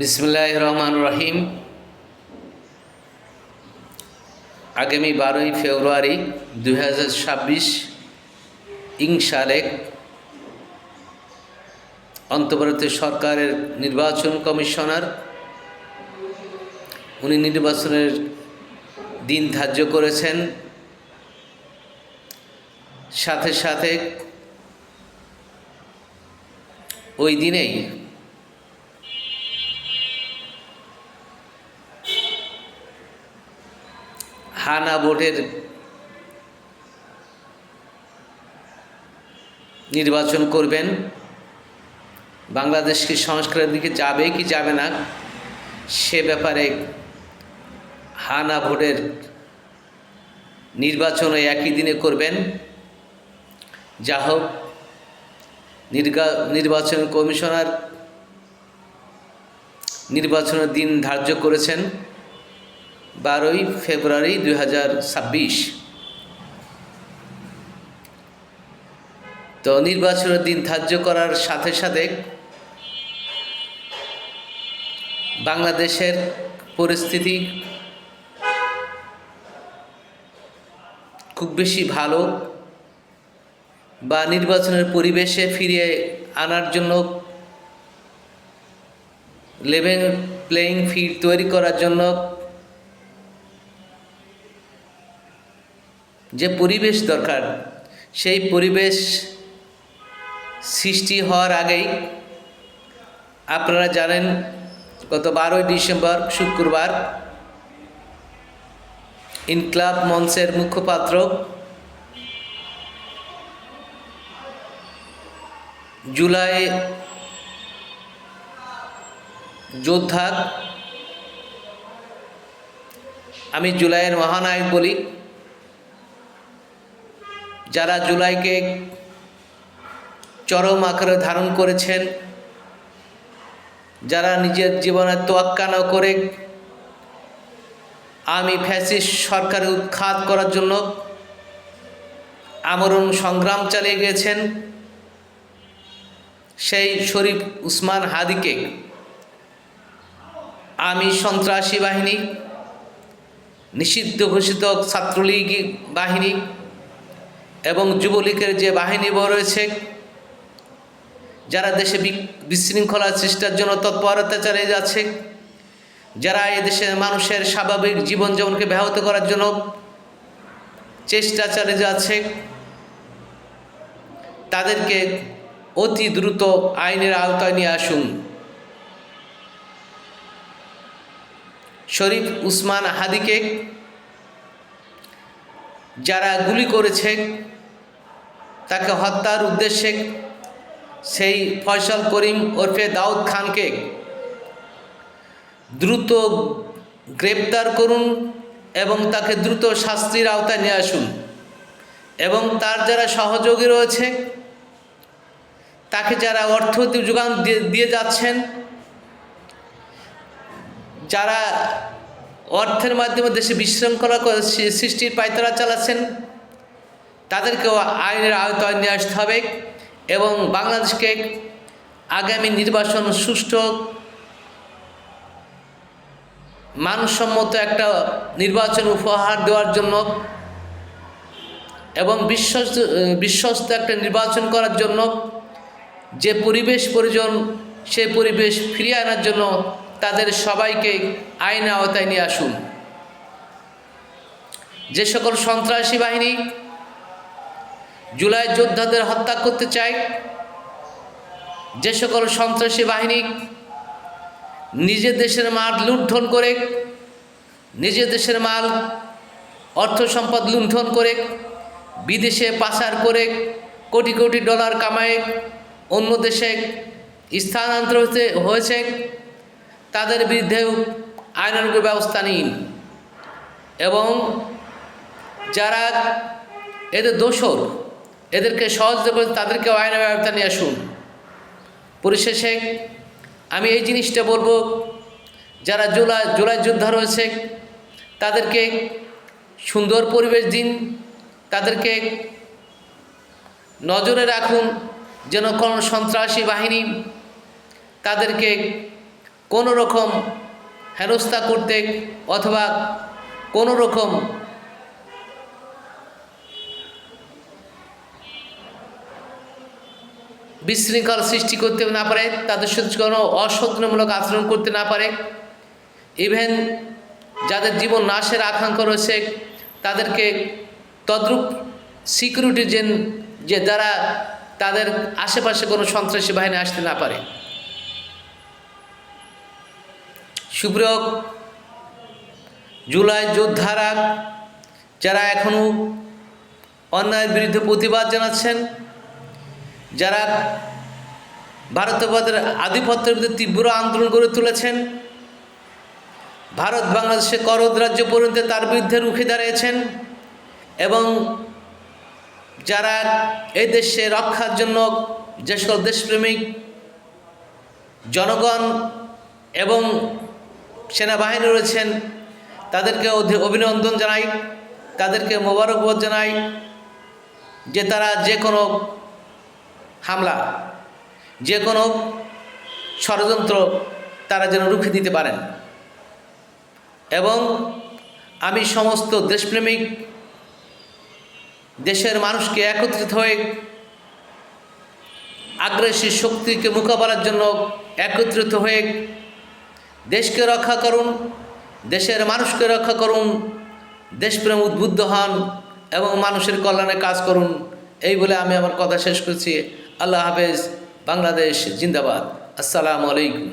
বিসমুল্লাহ রহমান রহিম। আগামী বারোই ফেব্রুয়ারি দুই হাজার ছাব্বিশ ইং অন্তর্বর্তী সরকারের নির্বাচন কমিশনার, উনি নির্বাচনের দিন ধার্য করেছেন। সাথে সাথে ওই দিনেই হানা ভোটের নির্বাচন করবেন। বাংলাদেশ কি সংস্কারের দিকে যাবে কি যাবে না, সে ব্যাপারে হানা ভোটের নির্বাচন ওই একই দিনে করবেন। যা হোক নির্বাচন কমিশনার নির্বাচনের দিন ধার্য করেছেন। বারোই ফেব্রুয়ারি দুই হাজার ছাব্বিশ। তো নির্বাচনের দিন ধার্য করার সাথে সাথে বাংলাদেশের পরিস্থিতি খুব বেশি ভালো বা নির্বাচনের পরিবেশে ফিরিয়ে আনার জন্য লেভেল প্লেয়িং ফিল্ড তৈরি করার জন্য যে পরিবেশ দরকার, সেই পরিবেশ সৃষ্টি হওয়ার আগেই আপনারা জানেন গত বারোই ডিসেম্বর, শুক্রবার, ইনক্লাব মঞ্চের মুখপাত্র জুলাই যোদ্ধা, আমি জুলাইয়ের মহানায়ক বলি যারা জুলাইকে চরম আকারে ধারণ করেছেন, যারা নিজের জীবনের তোয়াক্কা না করে আমি ফ্যাসিস্ট সরকারে উৎখাত করার জন্য আমরণ সংগ্রাম চালিয়ে গিয়েছেন, সেই শরীফ উসমান হাদিকে আমি সন্ত্রাসী বাহিনী, নিষিদ্ধ ঘোষিত ছাত্রলীগ বাহিনী এবং যুবলীগের যে বাহিনী রয়েছে, যারা দেশে বিশৃঙ্খলা সৃষ্টির জন্য তৎপরতা চালিয়ে যাচ্ছে, যারা এদেশের মানুষের স্বাভাবিক জীবনযাপনকে ব্যাহত করার জন্য চেষ্টা চালিয়ে যাচ্ছে, তাদেরকে অতি দ্রুত আইনের আওতায় নিয়ে আসুন। শরীফ উসমান হাদিকে যারা গুলি করেছে তাকে হত্যার উদ্দেশ্যে সেই ফয়সাল করিম ওরফে দাউদ খানকে দ্রুত গ্রেপ্তার করুন এবং তাকে দ্রুত শাস্তির আওতায় নিয়ে আসুন। এবং তার যারা সহযোগী রয়েছে, তাকে যারা অর্থ যোগান দিয়ে যাচ্ছেন, যারা অর্থের মাধ্যমে দেশে বিশৃঙ্খলা সৃষ্টির পায়তারা চালাচ্ছেন তাদেরকেও আইনের আওতায় নিয়ে আসতে হবে এবং বাংলাদেশকে আগামী নির্বাচন সুষ্ঠু মানসম্মত একটা নির্বাচন উপহার দেওয়ার জন্য এবং বিশ্বস্ত বিশ্বস্ত একটা নির্বাচন করার জন্য যে পরিবেশ প্রয়োজন, সেই পরিবেশ ফিরিয়ে আনার জন্য তাদের সবাইকে আইন আওতায় নিয়ে আসুন। যে সকল সন্ত্রাসী বাহিনী জুলাই যোদ্ধাদের হত্যা করতে চায়। যে সকল সন্ত্রাসী বাহিনী নিজের দেশের মাল লুণ্ঠন করে, নিজের দেশের মাল অর্থ সম্পদ লুণ্ঠন করে, বিদেশে পাচার করে, কোটি কোটি ডলার কামায়, অন্য দেশে স্থানান্তর হতে হয়েছে, তাদের বিরুদ্ধেও আইনানুগ ব্যবস্থা নিন এবং যারা এদের দোষর এদেরকে সহযোগিতা করে তাদেরকেও আইনের ব্যবস্থা নিয়ে আসুন। পরিশেষে আমি এই জিনিসটা বলব, যারা জুলাই জুলাই যোদ্ধা রয়েছে, তাদেরকে সুন্দর পরিবেশ দিন, তাদেরকে নজরে রাখুন যেন কোনো সন্ত্রাসী বাহিনী তাদেরকে কোনো রকম হেনস্থা করতে অথবা কোনো রকম বিশৃঙ্খলা সৃষ্টি করতে না পারে, তাদের সাথে কোনো অসত্রমূলক আচরণ করতে না পারে। ইভেন যাদের জীবন নাশের আকাঙ্ক্ষা রয়েছে, তাদেরকে তদ্রূপ সিকিউরিটি জেন যে দ্বারা তাদের আশেপাশে কোনো সন্ত্রাসী বাহিনী আসতে না পারে। সুপ্রিয় জুলাই যোদ্ধারা, যারা এখনও অন্যায়ের বিরুদ্ধে প্রতিবাদ জানাচ্ছেন যারা ভারতবাদের আধিপত্যের বিরুদ্ধে তীব্র আন্দোলন গড়ে তুলেছেন, ভারত বাংলাদেশে করদ রাজ্য পর্যন্ত তার বিরুদ্ধে রুখে দাঁড়িয়েছেন এবং যারা এই দেশে রক্ষার জন্য যে সকল দেশপ্রেমিক, জনগণ এবং সেনাবাহিনী রয়েছেন, তাদেরকে অভিনন্দন জানাই, তাদেরকে মোবারকবাদ জানাই যে তারা যে কোনো হামলা। যে কোনো ষড়যন্ত্র তারা যেন রুখে দিতে পারেন। এবং আমি সমস্ত দেশপ্রেমিক দেশের মানুষকে একত্রিত হয়ে আগ্রাসী শক্তিকে মোকাবেলার জন্য একত্রিত হয়ে দেশকে রক্ষা করুন, দেশের মানুষকে রক্ষা করুন, দেশপ্রেম উদ্বুদ্ধ হন এবং মানুষের কল্যাণে কাজ করুন। এই বলে আমি আমার কথা শেষ করছি। আল্লাহ হাফেজ বাংলাদেশ জিন্দাবাদ। আসসালামু আলাইকুম।